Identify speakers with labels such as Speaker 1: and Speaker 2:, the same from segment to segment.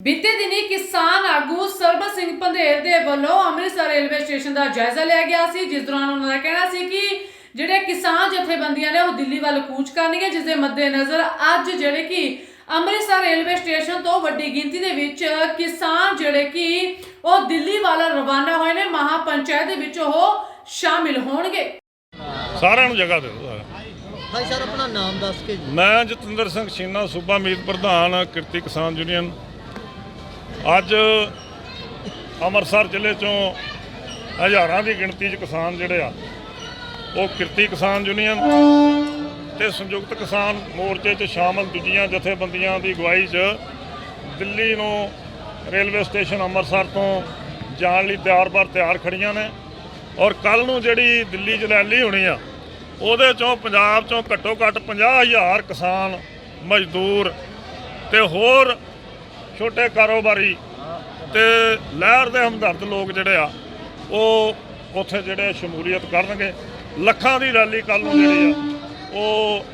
Speaker 1: ਬੀਤੇ ਦਿਨੀ ਕਿਸਾਨ ਆਗੂ ਸਰਬਤ ਸਿੰਘ ਪੰਧੇਰ ਦੇ ਵੱਲੋਂ ਅੰਮ੍ਰਿਤਸਰ ਰੇਲਵੇ ਸਟੇਸ਼ਨ ਦਾ ਜਾਇਜ਼ਾ ਲਿਆ ਗਿਆ ਸੀ ਜਿਸ ਦੌਰਾਨ ਉਹਨਾਂ ਦਾ ਕਹਿਣਾ ਸੀ ਕਿ ਜਿਹੜੇ ਕਿਸਾਨ ਜਥੇਬੰਦੀਆਂ ਨੇ ਉਹ ਦਿੱਲੀ ਵੱਲ ਕੂਚ ਕਰਨਗੇ ਜਿਸ ਦੇ ਮੱਦੇਨਜ਼ਰ ਅੱਜ ਜਿਹੜੇ ਕਿ ਅੰਮ੍ਰਿਤਸਰ ਰੇਲਵੇ ਸਟੇਸ਼ਨ ਤੋਂ ਵੱਡੀ ਗਿਣਤੀ ਦੇ ਵਿੱਚ ਕਿਸਾਨ ਜਿਹੜੇ ਕਿ ਉਹ ਦਿੱਲੀ ਵੱਲ ਰਵਾਨਾ ਹੋਏ ਨੇ ਮਹਾਪੰਚਾਇਤ ਦੇ ਵਿੱਚ ਉਹ ਸ਼ਾਮਿਲ ਹੋਣਗੇ।
Speaker 2: ਸਾਰਿਆਂ ਨੂੰ ਜਗ੍ਹਾ ਦਿਓ।
Speaker 3: ਭਾਈ ਸਰ ਆਪਣਾ ਨਾਮ ਦੱਸ ਕੇ ਜੀ।
Speaker 2: ਮੈਂ ਜਤਿੰਦਰ ਸਿੰਘ ਛੀਨਾ ਸੂਬਾ ਮੀਤ ਪ੍ਰਧਾਨ ਕਿਰਤੀ ਕਿਸਾਨ ਯੂਨੀਅਨ। ਅੱਜ ਅੰਮ੍ਰਿਤਸਰ ਜ਼ਿਲ੍ਹੇ ਚੋਂ ਹਜ਼ਾਰਾਂ ਦੀ ਗਿਣਤੀ 'ਚ ਕਿਸਾਨ ਜਿਹੜੇ ਆ, ਉਹ ਕਿਰਤੀ ਕਿਸਾਨ ਯੂਨੀਅਨ ਤੇ ਸੰਯੁਕਤ ਕਿਸਾਨ ਮੋਰਚੇ 'ਚ ਸ਼ਾਮਲ ਦੂਜੀਆਂ ਜਥੇਬੰਦੀਆਂ ਦੀ ਅਗਵਾਈ 'ਚ ਦਿੱਲੀ ਨੂੰ ਰੇਲਵੇ ਸਟੇਸ਼ਨ ਅੰਮ੍ਰਿਤਸਰ ਤੋਂ ਜਾਣ ਲਈ ਤਿਆਰ-ਬਰ ਤਿਆਰ ਖੜੀਆਂ ਨੇ। ਔਰ ਕੱਲ ਨੂੰ ਜਿਹੜੀ ਦਿੱਲੀ 'ਚ ਰੈਲੀ ਹੋਣੀ ਆ, ਉਹਦੇ ਚੋਂ ਪੰਜਾਬ ਚੋਂ ਘੱਟੋ ਘੱਟ 50000 ਕਿਸਾਨ ਮਜ਼ਦੂਰ ਤੇ ਹੋਰ ਛੋਟੇ ਕਾਰੋਬਾਰੀ ਤੇ ਲਹਿਰ ਦੇ ਹਮਦਰਦ ਲੋਕ ਜਿਹੜੇ ਆ, ਉਹ ਉੱਥੇ ਜਿਹੜੇ ਸ਼ਮੂਲੀਅਤ ਕਰਨਗੇ। ਲੱਖਾਂ ਦੀ ਰੈਲੀ ਕੱਲ ਨੂੰ ਜਿਹੜੀ ਆ, ਉਹ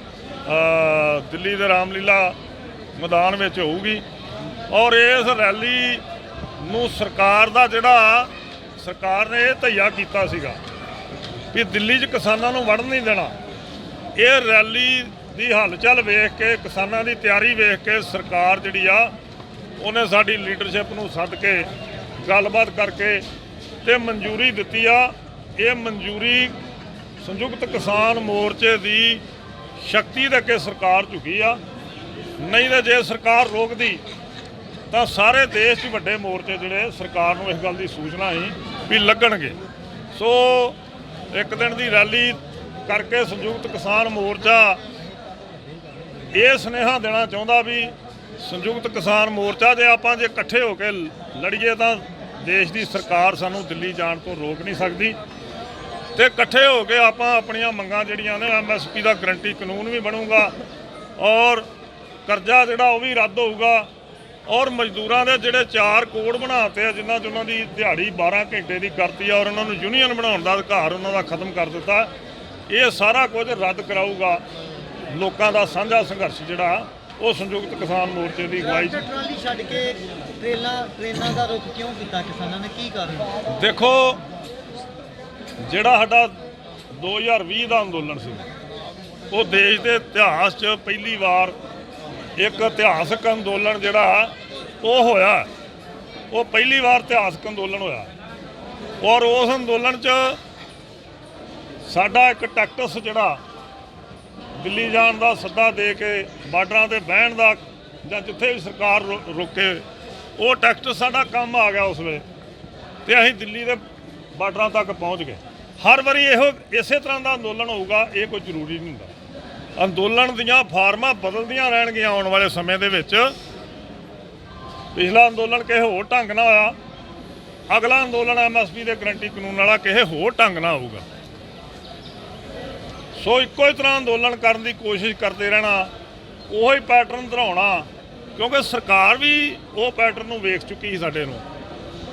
Speaker 2: ਦਿੱਲੀ ਦੇ ਰਾਮਲੀਲਾ ਮੈਦਾਨ ਵਿੱਚ ਹੋਊਗੀ। ਔਰ ਇਸ ਰੈਲੀ ਨੂੰ ਸਰਕਾਰ ਦਾ ਜਿਹੜਾ, ਸਰਕਾਰ ਨੇ ਇਹ ਧਈਆ ਕੀਤਾ ਸੀਗਾ ਵੀ ਦਿੱਲੀ 'ਚ ਕਿਸਾਨਾਂ ਨੂੰ ਵੜਨ ਨਹੀਂ ਦੇਣਾ। ਇਹ ਰੈਲੀ ਦੀ ਹਲਚਲ ਵੇਖ ਕੇ, ਕਿਸਾਨਾਂ ਦੀ ਤਿਆਰੀ ਵੇਖ ਕੇ ਸਰਕਾਰ ਜਿਹੜੀ ਆ ਉਹਨੇ ਸਾਡੀ ਲੀਡਰਸ਼ਿਪ ਨੂੰ ਸੱਦ ਕੇ ਗੱਲਬਾਤ ਕਰਕੇ ਤੇ ਮਨਜ਼ੂਰੀ ਦਿੱਤੀ ਆ। ਇਹ ਮਨਜ਼ੂਰੀ ਸੰਯੁਕਤ ਕਿਸਾਨ ਮੋਰਚੇ ਦੀ ਸ਼ਕਤੀ ਦੇ ਕੇ ਸਰਕਾਰ ਝੁਕੀ ਆ। ਨਹੀਂ ਤਾਂ ਜੇ ਸਰਕਾਰ ਰੋਕਦੀ, ਤਾਂ ਸਾਰੇ ਦੇਸ਼ 'ਚ ਵੱਡੇ ਮੋਰਚੇ ਜਿਹੜੇ ਸਰਕਾਰ ਨੂੰ ਇਸ ਗੱਲ ਦੀ ਸੂਚਨਾ ਸੀ ਵੀ ਲੱਗਣਗੇ। ਸੋ ਇੱਕ ਦਿਨ ਦੀ ਰੈਲੀ ਕਰਕੇ ਸੰਯੁਕਤ ਕਿਸਾਨ ਮੋਰਚਾ ਇਹ ਸੁਨੇਹਾ ਦੇਣਾ ਚਾਹੁੰਦਾ ਵੀ ਸੰਯੁਕਤ ਕਿਸਾਨ ਮੋਰਚਾ ਜੇ ਆਪਾਂ ਜੇ ਇਕੱਠੇ ਹੋ ਕੇ ਲੜੀਏ ਤਾਂ ਦੇਸ਼ ਦੀ ਸਰਕਾਰ ਸਾਨੂੰ ਦਿੱਲੀ ਜਾਣ ਤੋਂ ਰੋਕ ਨਹੀਂ ਸਕਦੀ। ਤੇ ਇਕੱਠੇ ਹੋ ਕੇ ਆਪਾਂ ਆਪਣੀਆਂ ਮੰਗਾਂ ਜਿਹੜੀਆਂ ਨੇ ਐਮਐਸਪੀ ਦਾ ਗਰੰਟੀ ਕਾਨੂੰਨ ਵੀ ਬਣੂਗਾ ਔਰ ਕਰਜ਼ਾ ਜਿਹੜਾ ਉਹ ਵੀ ਰੱਦ ਹੋਊਗਾ ਔਰ ਮਜ਼ਦੂਰਾਂ ਦੇ ਜਿਹੜੇ ਚਾਰ ਕੋਡ ਬਣਾਤੇ ਆ, ਜਿਨ੍ਹਾਂ 'ਚ ਉਹਨਾਂ ਦੀ ਦਿਹਾੜੀ 12 ਘੰਟੇ ਦੀ ਕਰਤੀ ਆ ਔਰ ਉਹਨਾਂ ਨੂੰ ਯੂਨੀਅਨ ਬਣਾਉਣ ਦਾ ਅਧਿਕਾਰ ਉਹਨਾਂ ਦਾ ਖਤਮ ਕਰ ਦਿੱਤਾ। ਇਹ ਸਾਰਾ ਕੁਝ ਰੱਦ ਕਰਾਊਗਾ। ਲੋਕਾਂ ਦਾ ਸਾਂਝਾ ਸੰਘਰਸ਼ ਜਿਹੜਾ ਉਹ ਸੰਯੁਕਤ ਕਿਸਾਨ ਮੋਰਚੇ ਦੀ ਅਗਵਾਈ
Speaker 3: ਟਰਾਲੀ ਛੱਡ ਕੇ ਟ੍ਰੇਨਾਂ ਟ੍ਰੇਨਾਂ ਦਾ ਰੁਖ ਕਿਉਂ ਕੀਤਾ ਕਿਸਾਨਾਂ ਨੇ? ਕੀ ਕਾਰਨ?
Speaker 2: ਦੇਖੋ ਜਿਹੜਾ ਸਾਡਾ 2020 ਦਾ ਅੰਦੋਲਨ ਸੀ ਉਹ ਦੇਸ਼ ਦੇ ਇਤਿਹਾਸ 'ਚ ਪਹਿਲੀ ਵਾਰ ਇੱਕ ਇਤਿਹਾਸਕ ਅੰਦੋਲਨ ਜਿਹੜਾ ਉਹ ਹੋਇਆ। ਉਹ ਪਹਿਲੀ ਵਾਰ ਇਤਿਹਾਸਕ ਅੰਦੋਲਨ ਹੋਇਆ। ਔਰ ਉਸ ਅੰਦੋਲਨ 'ਚ ਸਾਡਾ ਇੱਕ ਟੈਕਟਸ ਜਿਹੜਾ ਦਿੱਲੀ ਜਾਣ ਦਾ ਸੱਦਾ ਦੇ ਕੇ ਬਾਰਡਰਾਂ ਤੇ ਬਹਿਣ ਦਾ ਜਾਂ ਜਿੱਥੇ ਵੀ ਸਰਕਾਰ ਰੁ- ਰੁਕੇ, ਉਹ ਟੈਕਟਸ ਸਾਡਾ ਕੰਮ ਆ ਗਿਆ ਉਸ ਵੇਲੇ। ਤੇ ਅਸੀਂ ਦਿੱਲੀ ਦੇ ਬਾਰਡਰਾਂ ਤੱਕ ਪਹੁੰਚ ਗਏ। ਹਰ ਵਾਰੀ ਇਹੋ, ਇਸੇ ਤਰ੍ਹਾਂ ਦਾ ਅੰਦੋਲਨ ਹੋਊਗਾ, ਇਹ ਕੋਈ ਜ਼ਰੂਰੀ ਨਹੀਂ ਹੁੰਦਾ। ਅੰਦੋਲਨ ਦੀਆਂ ਫਾਰਮਾਂ ਬਦਲਦੀਆਂ ਰਹਿਣਗੀਆਂ ਆਉਣ ਵਾਲੇ ਸਮੇਂ ਦੇ ਵਿੱਚ। ਪਿਛਲਾ ਅੰਦੋਲਨ ਕਿਸੇ ਹੋਰ ਢੰਗ ਨਾਲ ਹੋਇਆ। ਅਗਲਾ ਅੰਦੋਲਨ ਐਮਐਸਪੀ ਦੇ ਗਰੰਟੀ ਕਾਨੂੰਨ ਵਾਲਾ ਕਿਸੇ ਹੋਰ ਢੰਗ ਨਾਲ ਹੋਊਗਾ। ਸੋ ਇੱਕੋ ਹੀ ਤਰ੍ਹਾਂ ਅੰਦੋਲਨ ਕਰਨ ਦੀ ਕੋਸ਼ਿਸ਼ ਕਰਦੇ ਰਹਿਣਾ, ਉਹੀ ਪੈਟਰਨ ਦੁਹਰਾਉਣਾ ਕਿਉਂਕਿ ਸਰਕਾਰ ਵੀ ਉਹ ਪੈਟਰਨ ਨੂੰ ਵੇਖ ਚੁੱਕੀ ਸੀ ਸਾਡੇ ਨੂੰ,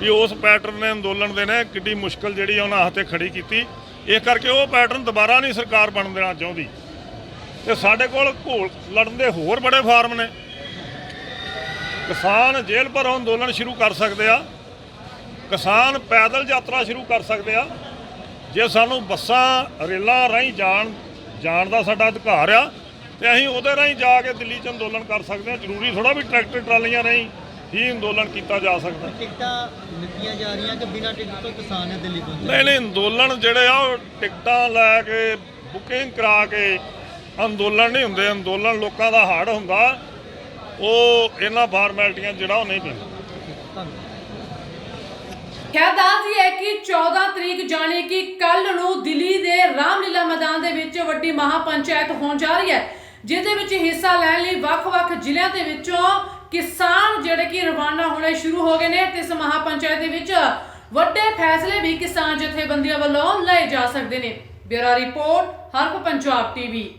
Speaker 2: ਵੀ ਉਸ ਪੈਟਰਨ ਨੇ ਅੰਦੋਲਨ ਦੇ ਨੇ ਕਿੱਡੀ ਮੁਸ਼ਕਲ ਜਿਹੜੀ ਆ ਉਹਨਾਂ ਹੱਥੇ ਖੜੀ ਕੀਤੀ। ਇਹ ਕਰਕੇ ਉਹ ਪੈਟਰਨ ਦੁਬਾਰਾ ਨਹੀਂ ਸਰਕਾਰ ਬਣ ਦੇਣਾ ਚਾਹੁੰਦੀ। ਤੇ ਸਾਡੇ ਕੋਲ ਘੋਲ ਲੜਨ ਦੇ ਹੋਰ ਬੜੇ ਫਾਰਮ ਨੇ। ਕਿਸਾਨ ਜੇਲ੍ਹ ਭਰੋਂ ਅੰਦੋਲਨ ਸ਼ੁਰੂ ਕਰ ਸਕਦੇ ਆ, ਕਿਸਾਨ ਪੈਦਲ ਯਾਤਰਾ ਸ਼ੁਰੂ ਕਰ ਸਕਦੇ ਆ ਜੇ ਸਾਨੂੰ ਬੱਸਾਂ ਰੇਲਾਂ ਰਾਹੀਂ ਜਾਣ ਜਾਣ ਦਾ ਸਾਡਾ ਅਧਿਕਾਰ ਆ ਤੇ ਅਸੀਂ ਉਹਦੇ ਰਾਹੀਂ ਜਾ ਕੇ ਦਿੱਲੀ 'ਚ ਅੰਦੋਲਨ ਕਰ ਸਕਦੇ ਹਾਂ। ਜ਼ਰੂਰੀ ਥੋੜਾ ਵੀ ਟਰੈਕਟਰ ਟਰਾਲੀਆਂ ਰਾਹੀਂ ਹੀ ਅੰਦੋਲਨ ਕੀਤਾ ਜਾ ਸਕਦਾ।
Speaker 3: ਟਿਕਟਾਂ ਦਿੱਤੀਆਂ ਜਾ ਰਹੀਆਂ ਕਿ ਬਿਨਾਂ ਟਿਕਟ ਤੋਂ ਕਿਸਾਨ ਨੇ ਦਿੱਲੀ ਪਹੁੰਚੇ?
Speaker 2: ਨਹੀਂ ਨਹੀਂ ਅੰਦੋਲਨ ਜਿਹੜੇ ਆ ਉਹ ਟਿਕਟਾਂ ਲੈ ਕੇ ਬੁਕਿੰਗ ਕਰਾ ਕੇ ਅੰਦੋਲਨ ਨਹੀਂ ਹੁੰਦੇ। ਅੰਦੋਲਨ ਲੋਕਾਂ ਦਾ ਹਾੜ ਹੁੰਦਾ। ਉਹ ਇਹਨਾਂ ਫਾਰਮੈਲਿਟੀਆਂ ਜਿਹੜਾ ਉਹ ਨਹੀਂ ਪੈਂਦਾ।
Speaker 3: ਧੰਨਵਾਦ।
Speaker 1: ਖੈਰ ਦੱਸਦੀ ਹੈ ਕਿ 14 ਤਰੀਕ ਜਾਣੀ ਕਿ ਕੱਲ ਨੂੰ ਦਿੱਲੀ ਦੇ ਰਾਮਲੀਲਾ ਮੈਦਾਨ ਦੇ ਵਿੱਚ ਵੱਡੀ ਮਹਾਪੰਚਾਇਤ ਹੋਣ ਜਾ ਰਹੀ ਹੈ, ਜਿਹਦੇ ਵਿੱਚ ਹਿੱਸਾ ਲੈਣ ਲਈ ਵੱਖ-ਵੱਖ ਜ਼ਿਲ੍ਹਿਆਂ ਦੇ ਵਿੱਚੋਂ ਕਿਸਾਨ ਜਿਹੜੇ ਕਿ ਰਵਾਨਾ ਹੋਣੇ ਸ਼ੁਰੂ ਹੋ ਗਏ ਨੇ, ਤੇ ਇਸ ਮਹਾਪੰਚਾਇਤ ਦੇ ਵਿੱਚ ਵੱਡੇ ਫੈਸਲੇ ਵੀ ਕਿਸਾਨ ਜਥੇਬੰਦੀਆਂ ਵੱਲੋਂ ਲਏ ਜਾ ਸਕਦੇ ਨੇ। ਬਿਊਰੋ ਰਿਪੋਰਟ, ਹਰਪ ਪੰਜਾਬ ਟੀਵੀ।